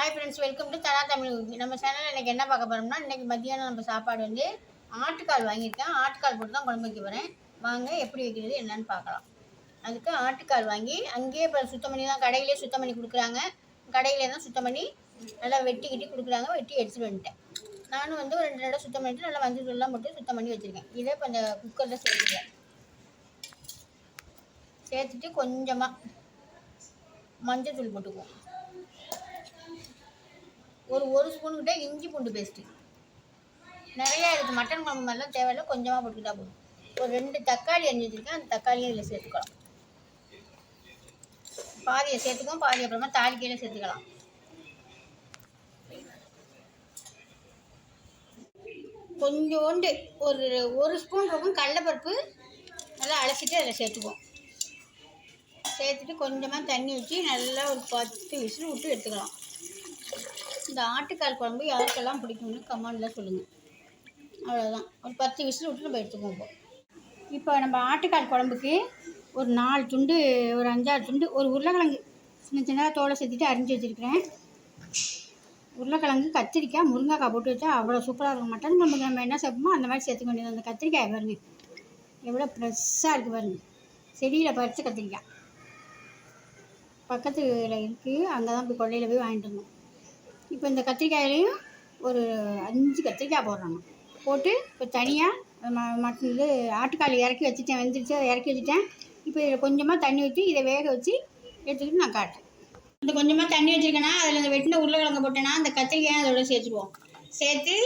Hi friends welcome to Dhana Tamil நம்ம சேனலில் இன்றைக்கி என்ன பார்க்க போகிறோம்னா இன்றைக்கி மத்தியானம் நம்ம சாப்பாடு வந்து ஆட்டுக்கால் வாங்கியிருக்கேன். ஆட்டுக்கால் போட்டு தான் குழம்பு வைக்க போகிறேன் வாங்க எப்படி வைக்கிறது என்னன்னு பார்க்கலாம். அதுக்கு ஆட்டுக்கால் வாங்கி அங்கேயே இப்போ சுத்தம் பண்ணி தான் கடையிலே சுத்தம் பண்ணி கொடுக்குறாங்க. கடையிலே தான் சுத்தம் பண்ணி நல்லா வெட்டி கிட்டி கொடுக்குறாங்க. வெட்டி எடுத்துகிட்டு வந்துட்டேன். நானும் வந்து ஒரு ரெண்டு தடவை சுத்தம் பண்ணிட்டு நல்லா மஞ்சள் தூள்லாம் போட்டு சுத்தம் பண்ணி வச்சுருக்கேன். இதே இப்போ அந்த குக்கரில் சேர்த்துக்கிறேன். சேர்த்துட்டு கொஞ்சமாக மஞ்சள் தூள் போட்டுக்குவோம். ஒரு ஒரு ஸ்பூன் கிட்ட இஞ்சி பூண்டு பேஸ்ட்டு நிறையா இருக்குது மட்டன் குழம்பு மாதிரிலாம் தேவையில்லை கொஞ்சமாக போட்டுக்கிட்டா போதும். ஒரு ரெண்டு தக்காளி அரிஞ்சு வச்சுருக்கேன் அந்த தக்காளியும் இதில் சேர்த்துக்கலாம். பாதியை சேர்த்துக்கலாம் பாதி அப்புறமா தாளிக்கையில் சேர்த்துக்கலாம். கொஞ்சோண்டு ஒரு ஒரு ஸ்பூன் இருக்கும் கடலைப்பருப்பு நல்லா அலசிட்டு அதில் சேர்த்துக்குவோம். சேர்த்துட்டு கொஞ்சமாக தண்ணி ஊற்றி நல்லா ஒரு பத்து விசில் விட்டு எடுத்துக்கலாம். இந்த ஆட்டுக்கால் குழம்பு யாருக்கெல்லாம் பிடிக்கும்னு கமெண்டில் சொல்லுங்கள் அவ்வளோதான் ஒரு பத்து விசில் விட்டு நம்ம எடுத்துக்குவோம் இப்போ. இப்போ நம்ம ஆட்டுக்கால் குழம்புக்கு ஒரு நாலு துண்டு ஒரு அஞ்சாறு துண்டு ஒரு உருளைக்கிழங்கு சின்ன சின்னதாக தோலை சேர்த்துட்டு அரிஞ்சு வச்சுருக்கிறேன். உருளைக்கிழங்கு கத்திரிக்காய் முருங்கைக்காய் போட்டு வச்சா அவ்வளோ சூப்பராக இருக்கும். மட்டன் குழம்புக்கு நம்ம என்ன சேர்ப்போமோ அந்த மாதிரி சேர்த்துக்க வேண்டியது அந்த கத்திரிக்காய் பாருங்க. எவ்வளோ ஃப்ரெஷ்ஷாக இருக்குது பாருங்க. செடியில் பறித்த கத்திரிக்காய். பக்கத்தில் இருக்குது அங்கே தான் போய் கொள்ளையில் போய் வாங்கிட்டு வந்தோம். இப்போ இந்த கத்திரிக்காயிலையும் ஒரு அஞ்சு கத்திரிக்காய் போடுறாங்க. போட்டு இப்போ தனியாக ம மட்டன் இது ஆட்டுக்கால் இறக்கி வச்சுட்டேன் வெந்துருச்சு அதை இறக்கி வச்சுட்டேன். இப்போ இதில் கொஞ்சமாக தண்ணி ஊற்றி இதை வேக வச்சு எடுத்துக்கிட்டு நான் காட்டுறேன். இந்த கொஞ்சமாக தண்ணி வச்சுருக்கேன்னா அதில் இந்த வெட்டின உருளைக்கிழங்கு போட்டேன்னா அந்த கத்திரிக்காயை அதோட சேர்த்துருவோம். சேர்த்து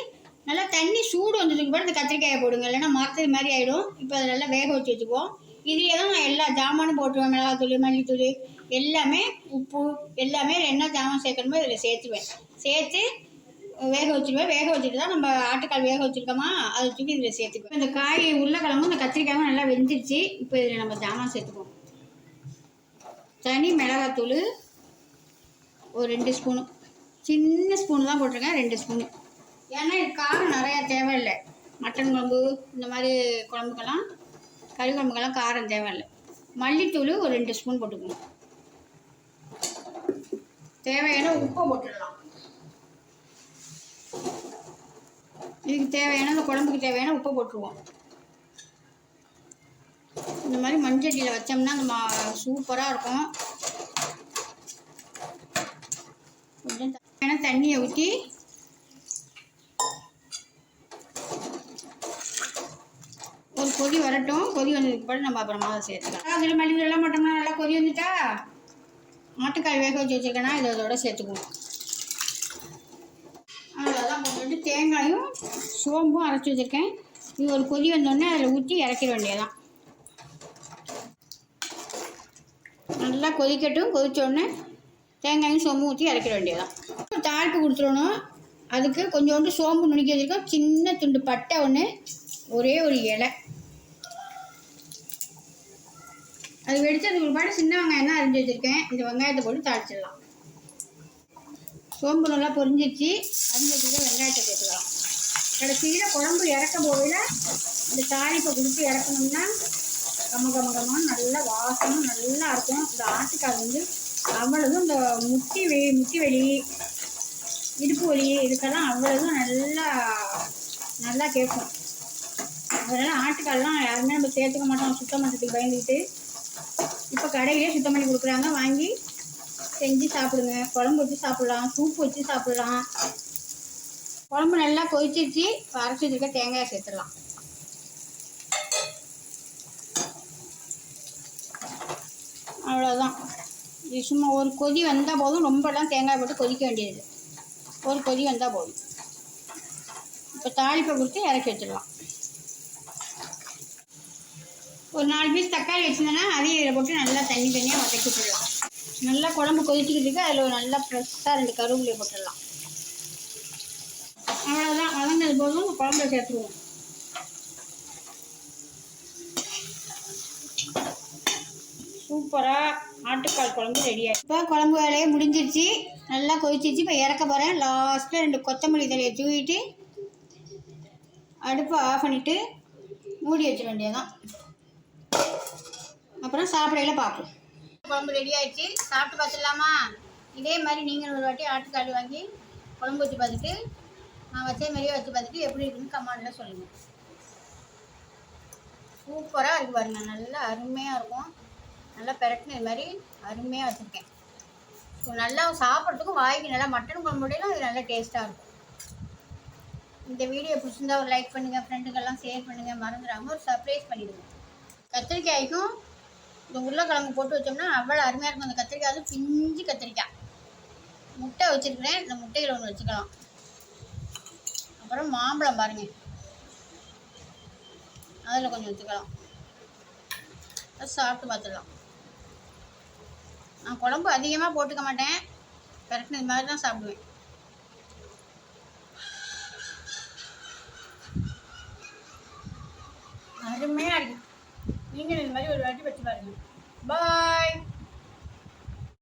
நல்லா தண்ணி சூடு வந்ததுக்கு பிறகு இந்த கத்திரிக்காயை போடுங்க. இல்லைன்னா மரத்தது மாதிரி ஆகிடும் இப்போ அதை நல்லா வேக வச்சு வச்சுக்குவோம். இதுலேயே தான் நான் எல்லா ஜாமானும் போட்டுருவேன். மிளகாத்தூள் மல்லித்தூள் எல்லாமே உப்பு எல்லாமே என்ன ஜாமான் சேர்க்கணுமோ இதில் சேர்த்துவேன் சேர்த்து வேக வச்சுருவேன் வேக வச்சுட்டு தான் நம்ம ஆட்டுக்கால் வேக வச்சுருக்கோமா? அதை தூக்கி இதில் சேர்த்துக்குவோம். இந்த காய் உருளைக்கிழங்கும் இந்த கத்திரிக்காயும் நல்லா வெந்துருச்சு. இப்போ இதில் நம்ம ஜாமான் சேர்த்துக்குவோம். தனி மிளகாத்தூள் ஒரு ரெண்டு ஸ்பூனு. சின்ன ஸ்பூன் தான் போட்டிருக்கேன் ரெண்டு ஸ்பூனு. ஏன்னா இது காரம் நிறையா தேவையில்லை. மட்டன் குழம்பு இந்த மாதிரி குழம்புக்கெல்லாம் கறி குழம்புக்கெல்லாம் காரம் தேவையில்லை. மல்லித்தூள் ஒரு ரெண்டு ஸ்பூன் போட்டுக்கணும். தேவையான உப்பை போட்டுடலாம். இதுக்கு தேவையான இந்த குழம்புக்கு தேவையான உப்பு போட்டுருவோம். இந்த மாதிரி மஞ்சட்டியில் வச்சோம்னா அந்த மா சூப்பராக இருக்கும். கொஞ்சம் தேவையான தண்ணியை ஊற்றி ஒரு கொதி வரட்டும். கொதி வந்ததுக்கு பிறகு நம்ம அப்புறமா அதை சேர்த்துக்கலாம். அதில் மல்லிகை எல்லாம் போட்டோம்னா நல்லா கொதி வந்துட்டா? ஆட்டுக்காய் வேக வச்சு வச்சுருக்கேன்னா இதோட சேர்த்துக்குவோம். வந்து தேங்காயும் சோம்பும் அரைச்சி வச்சுருக்கேன். இது ஒரு கொதி வந்தோடனே அதில் ஊற்றி இறக்கிட வேண்டியதான் நல்லா கொதிக்கட்டும். கொதித்தோடனே உடனே தேங்காயும் சோம்பும் ஊற்றி இறக்கிட வேண்டியதான் தாளிப்பு கொடுத்துடணும். அதுக்கு கொஞ்சோண்டு சோம்பு நுணுக்கி வச்சுருக்கோம். சின்ன துண்டு பட்டை ஒன்று ஒரே ஒரு இலை. அது வெடிச்சதுக்கு ஒருபாடு சின்ன வெங்காயம் தான் அரிஞ்சு வச்சுருக்கேன். இந்த வெங்காயத்தை போட்டு தாளிச்சிடலாம். சோம்பு நல்லா பொரிஞ்சிச்சு அரிஞ்சு வச்சுருக்க வெங்காயம் கடைசியில் குழம்பு இறக்கும் போதில் இந்த தாளிப்பை கொடுத்து இறக்கணும்னா கம கம கமன்னு நல்லா வாசமும் நல்லா இருக்கும். இந்த ஆட்டுக்கால் வந்து அவ்வளவும் இந்த முட்டி வெ முட்டி வெளி இடுப்பு வலி இதுக்கெல்லாம் அவ்வளவும் நல்லா நல்லா கேட்கும். அதனால் ஆட்டுக்கால்லாம் யாருமே நம்ம சேர்த்துக்க மாட்டோம். சுத்தம் பண்ணுறதுக்கு பயந்துக்கிட்டு இப்போ கடையிலே சுத்தம் பண்ணி கொடுக்குறாங்க. வாங்கி செஞ்சு சாப்பிடுங்க. குழம்பு வச்சு சாப்பிட்லாம் சூப் வச்சு சாப்பிட்லாம். குழம்பு நல்லா கொதிச்சிருச்சு. அரைச்சி வச்சுருக்க தேங்காயை சேர்த்துடலாம். அவ்வளோதான் இது சும்மா ஒரு கொதி வந்தால் போதும். ரொம்பலாம் தேங்காய் போட்டு கொதிக்க வேண்டியது ஒரு கொதி வந்தால் போதும். இப்போ தாளிப்பை கொடுத்து இறக்கி வச்சிடலாம். ஒரு நாலு பீஸ் தக்காளி வச்சுருந்தேன்னா அதையும் இதில் போட்டு நல்லா தண்ணி தண்ணியாக வதக்கி விட்டுடலாம் நல்லா குழம்பு கொதிச்சுக்கிட்டு இருக்கு. அதில் ஒரு நல்லா ஃப்ரெஷ்ஷாக ரெண்டு கருவேப்பிலையை போட்டுடலாம். அவ்வளோதான் வதங்கினது போதும் குழம்புல சேர்த்துருவோம். சூப்பராக ஆட்டுக்கால் குழம்பு ரெடி ஆகிடுச்சு இப்போ குழம்பு வேலையே முடிஞ்சிருச்சு. நல்லா கொதிச்சிருச்சு. இப்போ இறக்க போகிறேன் லாஸ்ட்டில் ரெண்டு கொத்தமல்லி தலையை தூவிட்டு அடுப்பை ஆஃப் பண்ணிவிட்டு மூடி வச்சிட வேண்டியதான் அப்புறம் சாப்பிடையில பார்ப்போம். குழம்பு ரெடி ஆயிடுச்சு. சாப்பிட்டு பார்த்துடலாமா? இதே மாதிரி நீங்கள் ஒரு வாட்டி ஆட்டுக்கால் வாங்கி குழம்பு வச்சு பார்த்துட்டு நான் வச்சே மாதிரியே வச்சு பார்த்துட்டு எப்படி இருக்குன்னு கமெண்டில் சொல்லுங்கள் சூப்பராக இருக்கு பாருங்க. நல்லா அருமையாக இருக்கும். நல்லா பெரட்டின இது மாதிரி அருமையாக வச்சுருக்கேன். ஸோ நல்லா சாப்பிட்றதுக்கும் வாய்க்கு நல்லா மட்டன் குழம்புடையிலும் இது நல்லா டேஸ்ட்டாக இருக்கும். இந்த வீடியோ பிடிச்சிருந்தா ஒரு லைக் பண்ணுங்கள் ஃப்ரெண்டுக்கெல்லாம் ஷேர் பண்ணுங்கள் மறந்துடாமல் ஒரு சர்ப்ரைஸ் பண்ணிவிடுங்க கத்திரிக்காய்க்கும் இந்த உருளைக்கிழங்கு போட்டு வச்சோம்னா அவ்வளோ அருமையாக இருக்கும். அந்த கத்திரிக்காய் வந்து பிஞ்சு கத்திரிக்காய். முட்டை வச்சுருக்கிறேன். இந்த முட்டையில் ஒன்று வச்சுக்கலாம். அப்புறம் மாம்பழம் பாருங்கள் அதில் கொஞ்சம் வச்சுக்கலாம். சாப்பிட்டு பார்த்துடலாம் நான் குழம்பு அதிகமாக போட்டுக்க மாட்டேன். கரெக்ட் இது மாதிரி தான் சாப்பிடுவேன். அருமையாக இருக்கு. நீங்கள் இந்த மாதிரி ஒரு வாட்டி வச்சு பாருங்க. பாய்